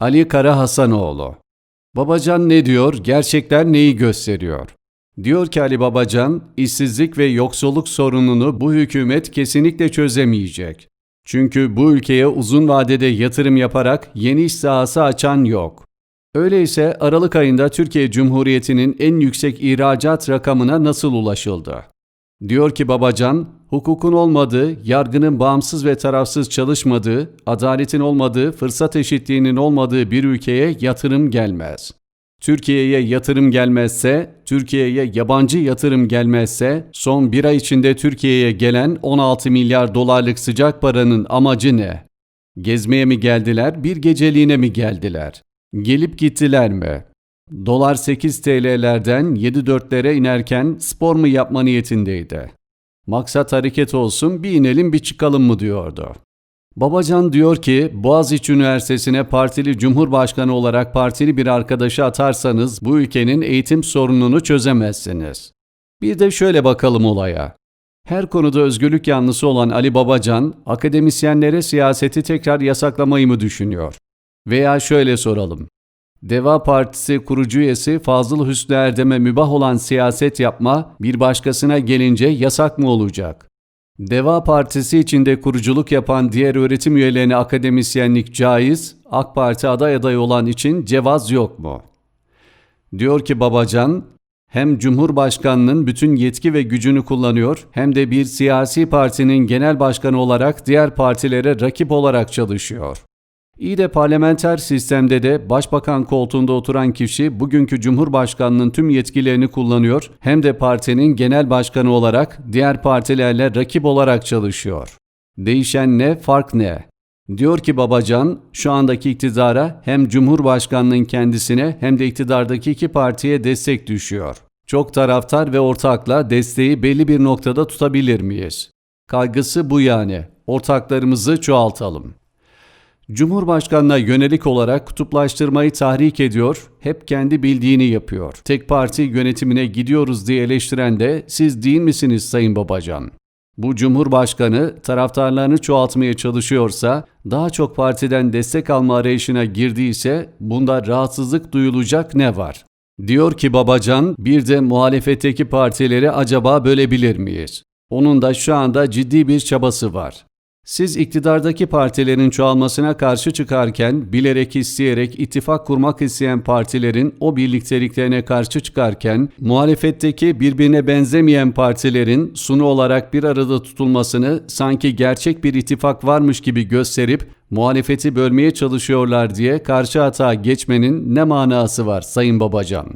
Ali Kara Hasanoğlu Babacan ne diyor, gerçekler neyi gösteriyor? Diyor ki Ali Babacan, işsizlik ve yoksulluk sorununu bu hükümet kesinlikle çözemeyecek. Çünkü bu ülkeye uzun vadede yatırım yaparak yeni iş sahası açan yok. Öyleyse Aralık ayında Türkiye Cumhuriyeti'nin en yüksek ihracat rakamına nasıl ulaşıldı? Diyor ki Babacan, hukukun olmadığı, yargının bağımsız ve tarafsız çalışmadığı, adaletin olmadığı, fırsat eşitliğinin olmadığı bir ülkeye yatırım gelmez. Türkiye'ye yatırım gelmezse, Türkiye'ye yabancı yatırım gelmezse, son bir ay içinde Türkiye'ye gelen 16 milyar dolarlık sıcak paranın amacı ne? Gezmeye mi geldiler, bir geceliğine mi geldiler? Gelip gittiler mi? Dolar 8 TL'lerden 7-4'lere inerken spor mu yapma niyetindeydi? Maksat hareket olsun bir inelim bir çıkalım mı diyordu. Babacan diyor ki Boğaziçi Üniversitesi'ne partili cumhurbaşkanı olarak partili bir arkadaşı atarsanız bu ülkenin eğitim sorununu çözemezsiniz. Bir de şöyle bakalım olaya. Her konuda özgürlük yanlısı olan Ali Babacan, akademisyenlere siyaseti tekrar yasaklamayı mı düşünüyor? Veya şöyle soralım. Deva Partisi kurucu üyesi Fazıl Hüsnü Erdem'e mübah olan siyaset yapma bir başkasına gelince yasak mı olacak? Deva Partisi içinde kuruculuk yapan diğer öğretim üyelerine akademisyenlik caiz, AK Parti aday adayı olan için cevaz yok mu? Diyor ki Babacan, hem Cumhurbaşkanının bütün yetki ve gücünü kullanıyor hem de bir siyasi partinin genel başkanı olarak diğer partilere rakip olarak çalışıyor. İyi de parlamenter sistemde de başbakan koltuğunda oturan kişi bugünkü cumhurbaşkanının tüm yetkilerini kullanıyor hem de partinin genel başkanı olarak diğer partilerle rakip olarak çalışıyor. Değişen ne, fark ne? Diyor ki Babacan, şu andaki iktidara hem Cumhurbaşkanlığın kendisine hem de iktidardaki iki partiye destek düşüyor. Çok taraftar ve ortakla desteği belli bir noktada tutabilir miyiz? Kaygısı bu yani. Ortaklarımızı çoğaltalım. Cumhurbaşkanına yönelik olarak kutuplaştırmayı tahrik ediyor, hep kendi bildiğini yapıyor. Tek parti yönetimine gidiyoruz diye eleştiren de siz değil misiniz Sayın Babacan? Bu Cumhurbaşkanı taraftarlarını çoğaltmaya çalışıyorsa, daha çok partiden destek alma arayışına girdiyse bunda rahatsızlık duyulacak ne var? Diyor ki Babacan, bir de muhalefetteki partileri acaba bölebilir miyiz? Onun da şu anda ciddi bir çabası var. Siz iktidardaki partilerin çoğalmasına karşı çıkarken bilerek isteyerek ittifak kurmak isteyen partilerin o birlikteliklerine karşı çıkarken muhalefetteki birbirine benzemeyen partilerin sunu olarak bir arada tutulmasını sanki gerçek bir ittifak varmış gibi gösterip muhalefeti bölmeye çalışıyorlar diye karşı hata geçmenin ne manası var Sayın Babacan?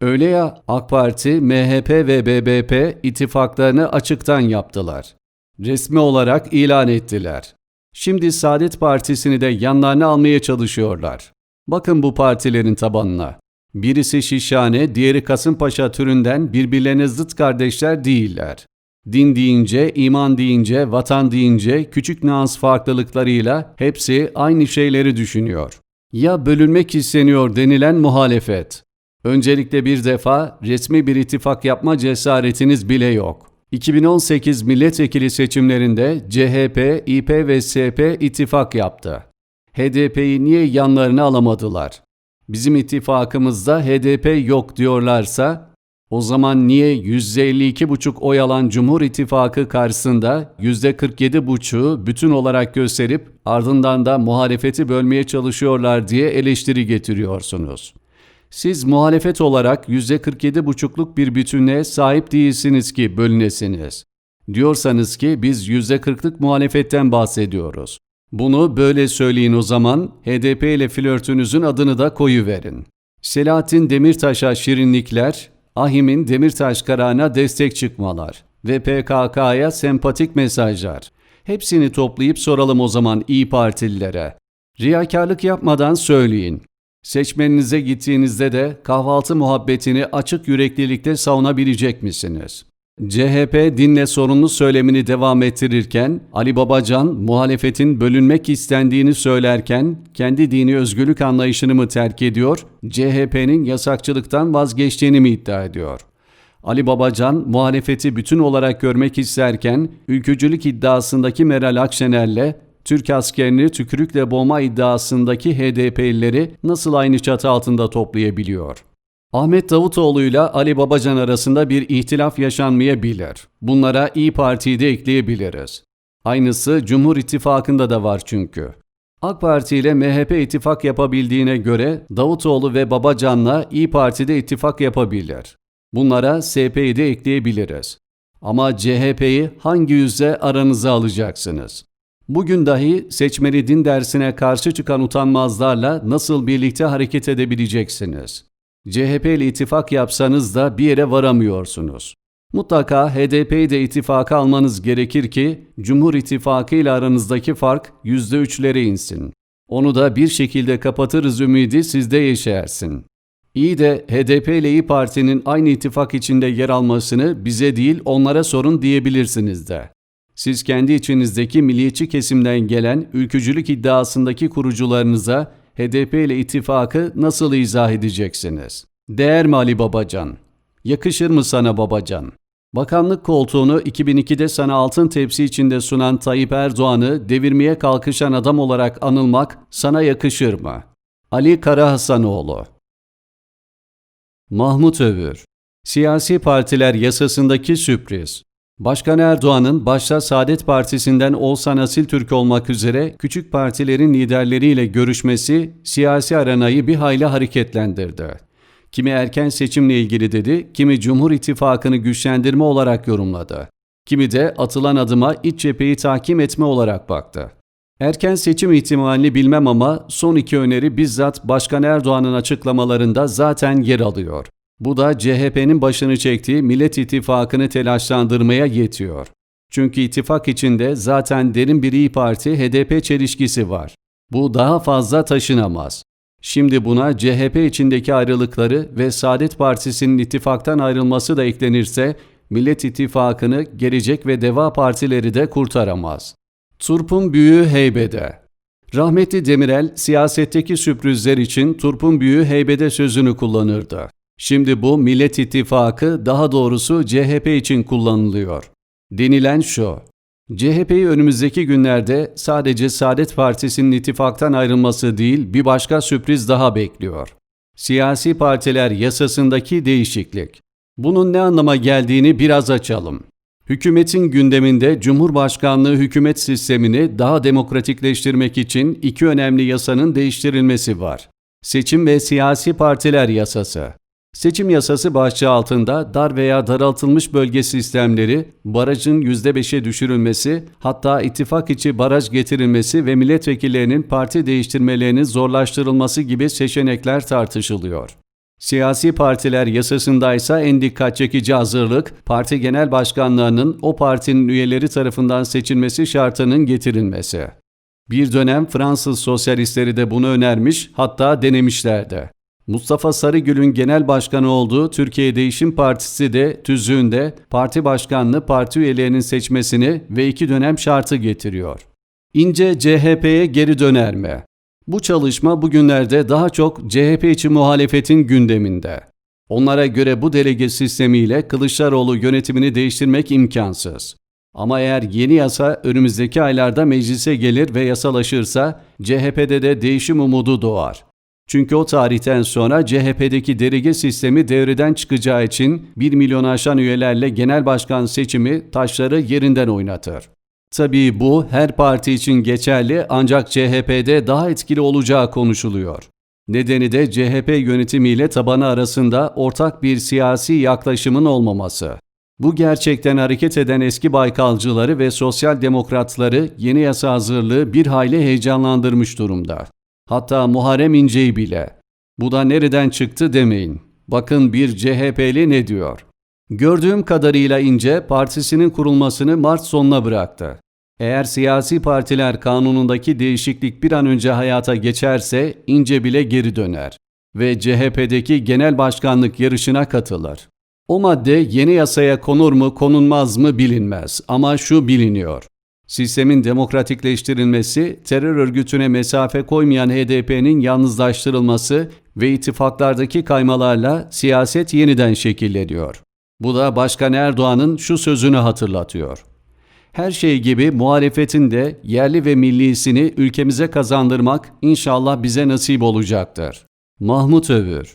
Öyle ya AK Parti, MHP ve BBP ittifaklarını açıktan yaptılar resmi olarak ilan ettiler. Şimdi Saadet Partisi'ni de yanlarına almaya çalışıyorlar. Bakın bu partilerin tabanına. Birisi Şişhane, diğeri Kasımpaşa türünden birbirlerine zıt kardeşler değiller. Din deyince, iman deyince, vatan deyince küçük nüans farklılıklarıyla hepsi aynı şeyleri düşünüyor. Ya bölünmek isteniyor denilen muhalefet. Öncelikle bir defa resmi bir ittifak yapma cesaretiniz bile yok. 2018 milletvekili seçimlerinde CHP, İP ve SP ittifak yaptı. HDP'yi niye yanlarına alamadılar? Bizim ittifakımızda HDP yok diyorlarsa o zaman niye %52,5 oy alan Cumhur İttifakı karşısında %47,5'u bütün olarak gösterip ardından da muhalefeti bölmeye çalışıyorlar diye eleştiri getiriyorsunuz? Siz muhalefet olarak %47,5'luk bir bütünlüğe sahip değilsiniz ki bölünesiniz. Diyorsanız ki biz %40'lık muhalefetten bahsediyoruz. Bunu böyle söyleyin o zaman HDP ile flörtünüzün adını da koyu verin. Selahattin Demirtaş'a şirinlikler, Ahim'in Demirtaş kararına destek çıkmalar ve PKK'ya sempatik mesajlar. Hepsini toplayıp soralım o zaman İyi Partililere. Riyakarlık yapmadan söyleyin. Seçmeninize gittiğinizde de kahvaltı muhabbetini açık yüreklilikte savunabilecek misiniz? CHP dinle sorunlu söylemini devam ettirirken Ali Babacan muhalefetin bölünmek istendiğini söylerken kendi dini özgürlük anlayışını mı terk ediyor, CHP'nin yasakçılıktan vazgeçtiğini mi iddia ediyor? Ali Babacan muhalefeti bütün olarak görmek isterken ülkücülük iddiasındaki Meral Akşener'le Türk askerini tükürükle boğma iddiasındaki HDP'lileri nasıl aynı çatı altında toplayabiliyor? Ahmet Davutoğlu ile Ali Babacan arasında bir ihtilaf yaşanmayabilir. Bunlara İyi Parti'yi de ekleyebiliriz. Aynısı Cumhur İttifakı'nda da var çünkü. AK Parti ile MHP ittifak yapabildiğine göre Davutoğlu ve Babacan'la İyi Parti'de ittifak yapabilir. Bunlara SP'yi de ekleyebiliriz. Ama CHP'yi hangi yüzle aranıza alacaksınız? Bugün dahi seçmeli din dersine karşı çıkan utanmazlarla nasıl birlikte hareket edebileceksiniz? CHP ile ittifak yapsanız da bir yere varamıyorsunuz. Mutlaka HDP'yi de ittifaka almanız gerekir ki Cumhur İttifakı ile aranızdaki fark %3'lere insin. Onu da bir şekilde kapatırız ümidi sizde yeşersin. İyi de HDP ile İyi Parti'nin aynı ittifak içinde yer almasını bize değil onlara sorun diyebilirsiniz de. Siz kendi içinizdeki milliyetçi kesimden gelen ülkücülük iddiasındaki kurucularınıza HDP ile ittifakı nasıl izah edeceksiniz? Değer mi Ali Babacan? Yakışır mı sana Babacan? Bakanlık koltuğunu 2002'de sana altın tepsi içinde sunan Tayyip Erdoğan'ı devirmeye kalkışan adam olarak anılmak sana yakışır mı? Ali Karahasanoğlu Mahmut Övür Siyasi partiler yasasındaki sürpriz Başkan Erdoğan'ın başta Saadet Partisi'nden Oğuzhan Asil Türk olmak üzere küçük partilerin liderleriyle görüşmesi siyasi arenayı bir hayli hareketlendirdi. Kimi erken seçimle ilgili dedi, kimi Cumhur İttifakı'nı güçlendirme olarak yorumladı. Kimi de atılan adıma iç cepheyi tahkim etme olarak baktı. Erken seçim ihtimalini bilmem ama son iki öneri bizzat Başkan Erdoğan'ın açıklamalarında zaten yer alıyor. Bu da CHP'nin başını çektiği Millet İttifakı'nı telaşlandırmaya yetiyor. Çünkü ittifak içinde zaten derin bir İyi Parti HDP çelişkisi var. Bu daha fazla taşınamaz. Şimdi buna CHP içindeki ayrılıkları ve Saadet Partisi'nin ittifaktan ayrılması da eklenirse Millet İttifakı'nı Gelecek ve Deva Partileri de kurtaramaz. Turp'un büyüğü heybede. Rahmetli Demirel siyasetteki sürprizler için Turp'un büyüğü heybede sözünü kullanırdı. Şimdi bu Millet İttifakı daha doğrusu CHP için kullanılıyor. Denilen şu. CHP'yi önümüzdeki günlerde sadece Saadet Partisi'nin ittifaktan ayrılması değil bir başka sürpriz daha bekliyor. Siyasi partiler yasasındaki değişiklik. Bunun ne anlama geldiğini biraz açalım. Hükümetin gündeminde Cumhurbaşkanlığı hükümet sistemini daha demokratikleştirmek için iki önemli yasanın değiştirilmesi var. Seçim ve Siyasi Partiler Yasası. Seçim yasası başlığı altında dar veya daraltılmış bölge sistemleri, barajın %5'e düşürülmesi, hatta ittifak içi baraj getirilmesi ve milletvekillerinin parti değiştirmelerinin zorlaştırılması gibi seçenekler tartışılıyor. Siyasi partiler yasasında ise en dikkat çekici hazırlık, parti genel başkanlarının o partinin üyeleri tarafından seçilmesi şartının getirilmesi. Bir dönem Fransız sosyalistleri de bunu önermiş, hatta denemişlerdi. Mustafa Sarıgül'ün genel başkanı olduğu Türkiye Değişim Partisi de tüzüğünde parti başkanlığı parti üyelerinin seçmesini ve iki dönem şartı getiriyor. İnce CHP'ye geri döner mi? Bu çalışma bugünlerde daha çok CHP içi muhalefetin gündeminde. Onlara göre bu delege sistemiyle Kılıçdaroğlu yönetimini değiştirmek imkansız. Ama eğer yeni yasa önümüzdeki aylarda meclise gelir ve yasalaşırsa CHP'de de değişim umudu doğar. Çünkü o tarihten sonra CHP'deki delege sistemi devreden çıkacağı için 1 milyon aşan üyelerle genel başkan seçimi taşları yerinden oynatır. Tabii bu her parti için geçerli ancak CHP'de daha etkili olacağı konuşuluyor. Nedeni de CHP yönetimiyle tabanı arasında ortak bir siyasi yaklaşımın olmaması. Bu gerçekten hareket eden eski baykalcıları ve sosyal demokratları yeni yasa hazırlığı bir hayli heyecanlandırmış durumda. Hatta Muharrem İnce'yi bile. Bu da nereden çıktı demeyin. Bakın bir CHP'li ne diyor. Gördüğüm kadarıyla İnce partisinin kurulmasını Mart sonuna bıraktı. Eğer siyasi partiler kanunundaki değişiklik bir an önce hayata geçerse İnce bile geri döner ve CHP'deki genel başkanlık yarışına katılır. O madde yeni yasaya konur mu konulmaz mı bilinmez ama şu biliniyor. Sistemin demokratikleştirilmesi, terör örgütüne mesafe koymayan HDP'nin yalnızlaştırılması ve ittifaklardaki kaymalarla siyaset yeniden şekilleniyor. Bu da Başkan Erdoğan'ın şu sözünü hatırlatıyor. Her şey gibi muhalefetin de yerli ve millisini ülkemize kazandırmak inşallah bize nasip olacaktır. Mahmut Övür